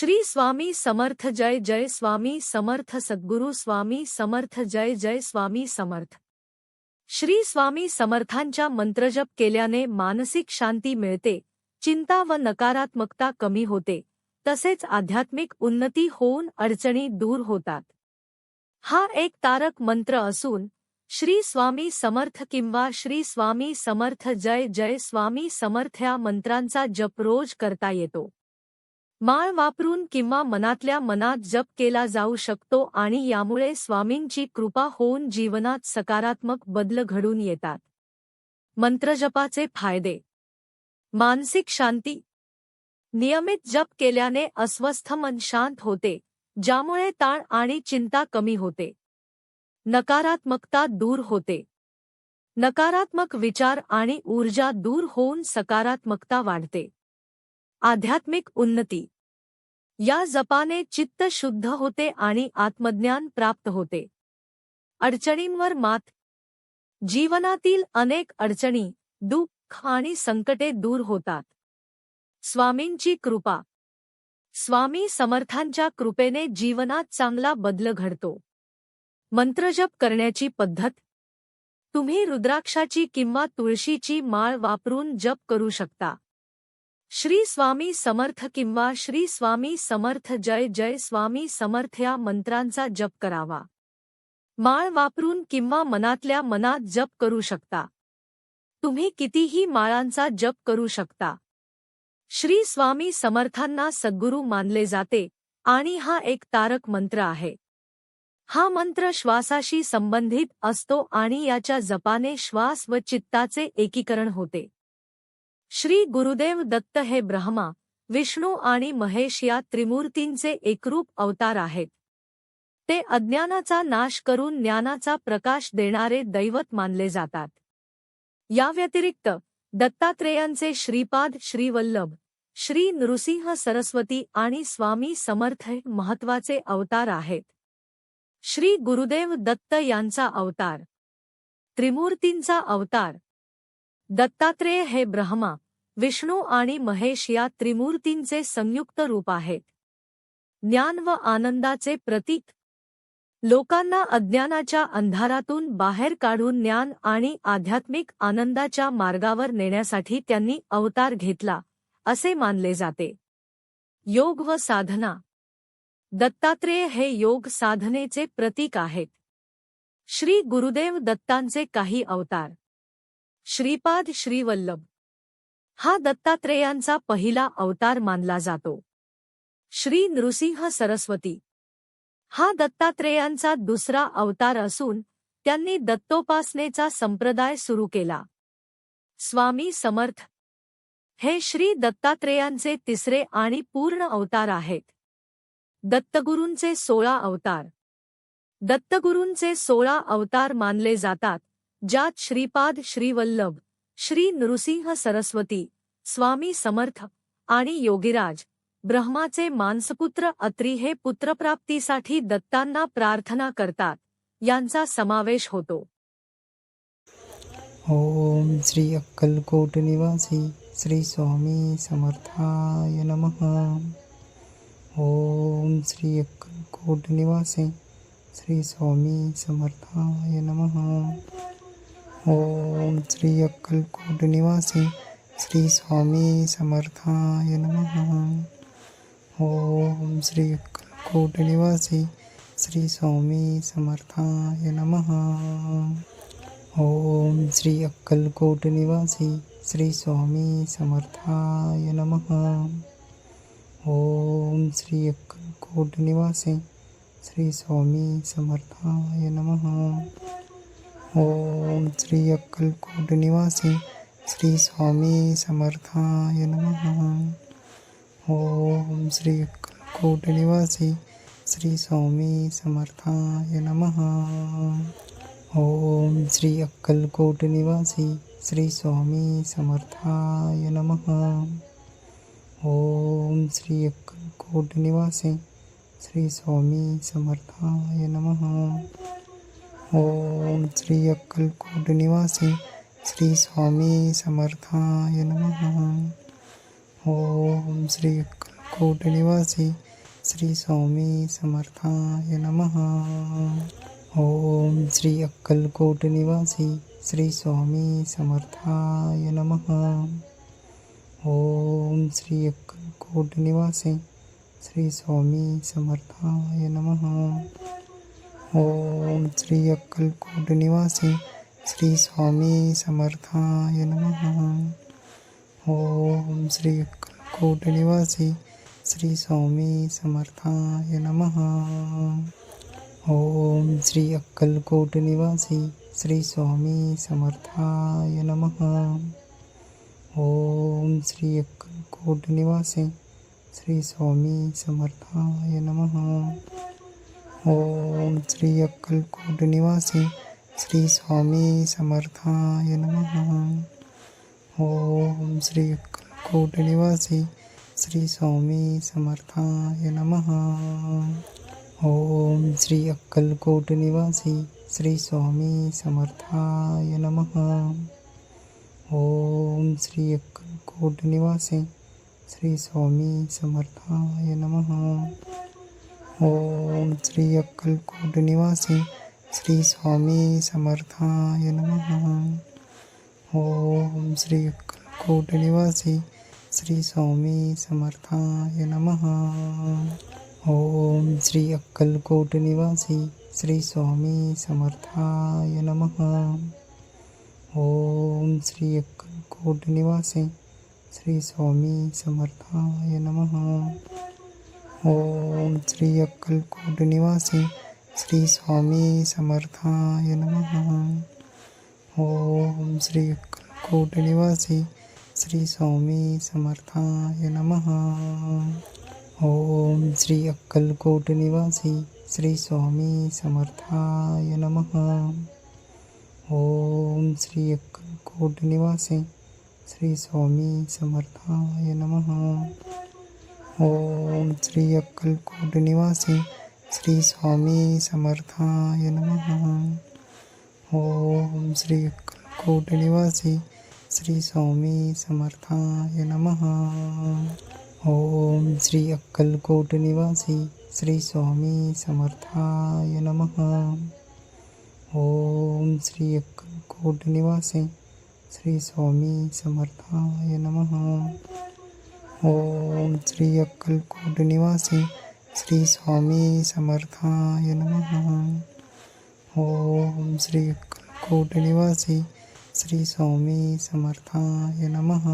श्री स्वामी समर्थ जय जय स्वामी समर्थ सद्गुरु स्वामी समर्थ जय जय स्वामी समर्थ. श्री स्वामी समर्थांच्या मंत्रजप केल्याने मानसिक शांती मिळते चिंता व नकारात्मकता कमी होते तसेच आध्यात्मिक उन्नती होऊन अडचणी दूर होतात. हा एक तारक मंत्र असून श्री स्वामी समर्थ किंवा श्री स्वामी समर्थ जय जय स्वामी समर्थ या मंत्रांचा जप रोज करता येतो. माळ वापरून किंवा मनातल्या मनात जप केला जाऊ शकतो आणि यामुळे स्वामींची कृपा होऊन जीवनात सकारात्मक बदल घडून येतात. मंत्रजपाचे फायदे. मानसिक शांती. नियमित जप केल्याने अस्वस्थ मन शांत होते ज्यामुळे ताण आणि चिंता कमी होते. नकारात्मकता दूर होते. नकारात्मक विचार आणि ऊर्जा दूर होऊन सकारात्मकता वाढते. आध्यात्मिक उन्नती. या जपाने चित्त शुद्ध होते आणि आत्मज्ञान प्राप्त होते. अडचणींवर मात. जीवनातील अनेक अडचणी दुःख आणि संकटे दूर होतात. स्वामींची कृपा. स्वामी समर्थांच्या कृपेने जीवनात चांगला बदल घडतो. मंत्रजप करण्याची पद्धत. तुम्ही रुद्राक्षाची किंवा तुळशीची माळ वापरून जप करू शकता. श्री स्वामी समर्थ किंवा श्री स्वामी समर्थ जय जय स्वामी समर्थ या मंत्रांचा जप करावा. माळ वापरून किंवा मनातल्या मनात जप करू शकता. तुम्ही कितीही माळांचा जप करू शकता. श्री स्वामी समर्थांना सद्गुरू मानले जाते आणि हा एक तारक मंत्र आहे. हा मंत्र श्वासाशी संबंधित असतो आणि याच्या जपाने श्वास व चित्ताचे एकीकरण होते. श्री गुरुदेव दत्त हे ब्रह्मा विष्णू आणि महेश या त्रिमूर्तींचे एकरूप अवतार आहेत. ते अज्ञानाचा नाश करून ज्ञानाचा प्रकाश देणारे दैवत मानले जातात. या व्यतिरिक्त दत्तात्रेयांचे श्रीपाद श्रीवल्लभ श्री नृसिंह सरस्वती आणि स्वामी समर्थ हे महत्त्वाचे अवतार आहेत. श्री गुरुदेव दत्त यांचा अवतार त्रिमूर्तींचा अवतार दत्तात्रेय हे ब्रह्मा विष्णू आणि महेश या त्रिमूर्तींचे संयुक्त रूप आहेत. ज्ञान व आनंदाचे प्रतीक. लोकांना अज्ञानाच्या अंधारातून बाहेर काढून ज्ञान आणि आध्यात्मिक आनंदाच्या मार्गावर नेण्यासाठी त्यांनी अवतार घेतला असे मानले जाते. योग व साधना. दत्तात्रेय हे योग साधनेचे प्रतीक आहेत. श्री गुरुदेव दत्तांचे काही अवतार. श्रीपाद श्रीवल्लभ. हा दत्तात्रेयांचा पहिला अवतार मानला जातो. श्री नृसिंह सरस्वती. हा दत्तात्रेयांचा दुसरा अवतार असून त्यांनी दत्तोपासनेचा संप्रदाय सुरू केला. स्वामी समर्थ. हे श्री दत्तात्रेयांचे तिसरे आणि पूर्ण अवतार आहेत. दत्तगुरूंचे सोळा अवतार. दत्तगुरूंचे सोळा अवतार मानले जातात. ज्यात श्रीपाद श्रीवल्लभ श्री नृसिंह सरस्वती स्वामी समर्थ आणि योगीराज ब्रह्माचे मानसपुत्र अत्री हे पुत्रप्राप्तीसाठी दत्तांना प्रार्थना करतात यांचा समावेश होतो. ओम श्री अक्कलकोट निवासी श्री स्वामी समर्थाय नम. ओम श्री अक्कलकोट निवासी श्री स्वामी समर्थाय नम. ओम श्री अक्कलकोट निवासी श्री स्वामी समर्थाय नमः। ओम श्री अक्कलकोट निवासी श्री स्वामी समर्थाय नमः। ओम श्री अक्कलकोट निवासी श्री स्वामी समर्थाय नमः। ओम श्री अक्कलकोट निवासी श्री स्वामी समर्थाय नमः। ओम श्री अक्कलकोट निवासी श्री स्वामी समर्थाय नमः। ओम श्री अक्कलकोट निवासी श्री स्वामी समर्थाय नमः। ओम श्री अक्कलकोट निवासी श्री स्वामी समर्थाय नमः। ओम श्री अक्कलकोट निवासी श्री स्वामी समर्थाय नमः। ओम श्री अक्कलकोट निवासी श्री स्वामी समर्थाय नमः। ओम श्री अक्कलकोट निवासी श्री स्वामी समर्थाय नमः। ओम श्री अक्कलकोट निवासी श्री स्वामी समर्थाय नमः। ओम श्री अक्कलकोट निवासी श्री स्वामी समर्थाय नमः। ओम श्री अक्कलकोट निवासी श्री स्वामी समर्थाय नमः। ओम श्री अक्कलकोट निवासी श्री स्वामी समर्थाय नमः। ओम श्री अक्कलकोट निवासी श्री स्वामी समर्थाय नमः। ओम श्री अक्कलकोट निवासी श्री स्वामी समर्थाय नमः। ओम श्री अक्कलकोट निवासी श्री स्वामी समर्थाय नमः। ओम श्री अक्कलकोट निवासी श्री स्वामी समर्थाय नमः। ओम श्री अक्कलकोट निवासी श्री स्वामी समर्थाय नमः। ओम श्री अक्कलकोट निवासी श्री स्वामी समर्थाय नमः। ओम श्री अक्कलकोट निवासी श्री स्वामी समर्थाय नमः। ओम श्री अक्कलकोट निवासी श्री स्वामी समर्थाय नमः। ओम श्री अक्कलकोट निवासी श्री स्वामी समर्थाय नमः। ओम श्री अक्कलकोट निवासी श्री स्वामी समर्थाय नमः। ओम श्री अक्कलकोट निवासी श्री स्वामी समर्थाय नमः। ओम श्री अक्कलकोट निवासी श्री स्वामी समर्थाय नमः। ओम श्री अक्कलकोट निवासी श्री स्वामी समर्थाय नमः। ओम श्री अक्कलकोट निवासी श्री स्वामी समर्थाय नमः। ओम श्री अक्कलकोट निवासी श्री स्वामी समर्थाय नम। ओम श्री अक्कलकोट निवासी श्री स्वामी समर्थाय नमः। ओम श्री अक्कलकोट निवासी श्री स्वामी समर्थाय नमः। ओम श्री अक्कलकोट निवासी श्री स्वामी समर्थाय नमः। ओम श्री अक्कलकोट निवासी श्री स्वामी समर्थाय नमः। ओम श्री अक्कलकोट निवासी श्री स्वामी समर्थाय नमः।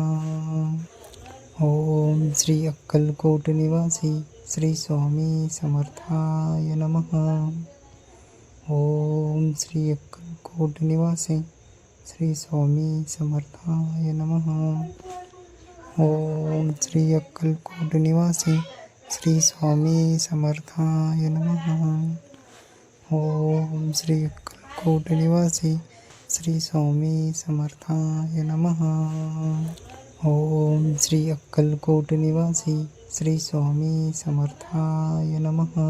ओम श्री अक्कलकोट निवासी श्री स्वामी समर्थाय नमः। ओम श्री अक्कलकोट निवासी श्री स्वामी समर्थाय नमः। ओम श्री अक्कलकोट निवासी श्री स्वामी समर्थाय नमः। ओम श्री अक्कलकोट निवासी श्री स्वामी समर्थाय नमः। ओम श्री अक्कलकोट निवासी श्री स्वामी समर्थाय नमः।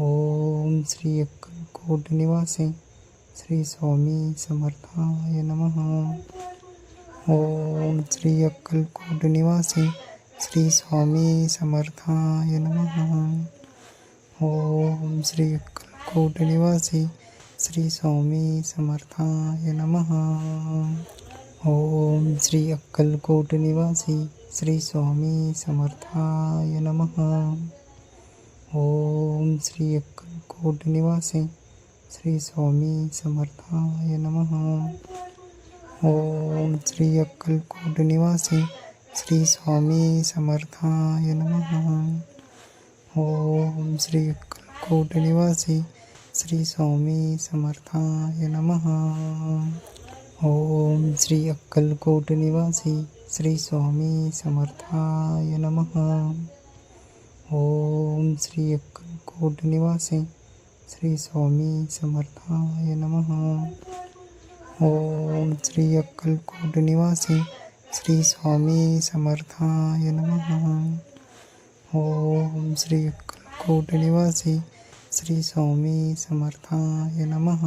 ओम श्री अक्कलकोट निवासी श्री स्वामी समर्थाय नमः। ओम श्री अक्कलकोट निवासी श्री स्वामी समर्थाय नमः। ओम श्री अक्कलकोट निवासी श्री स्वामी समर्थाय नमः। ओम श्री अक्कलकोट निवासी श्री स्वामी समर्थाय नमः। ओम श्री अक्कलकोट निवासी श्री स्वामी समर्थाय नमः। ओम श्री अक्कलकोट निवासी श्री स्वामी समर्थाय नमः। ओम श्री अक्कलकोट निवासी श्री स्वामी समर्थाय नमः। ओम श्री अक्कलकोट निवासी श्री स्वामी समर्थाय नमः। ओम श्री अक्कलकोट निवासी श्री स्वामी समर्थाय नमः। ओम श्री अक्कलकोट निवासी श्री स्वामी समर्थाय नमः। ओम श्री अक्कलकोट निवासी श्री स्वामी समर्थाय नमः।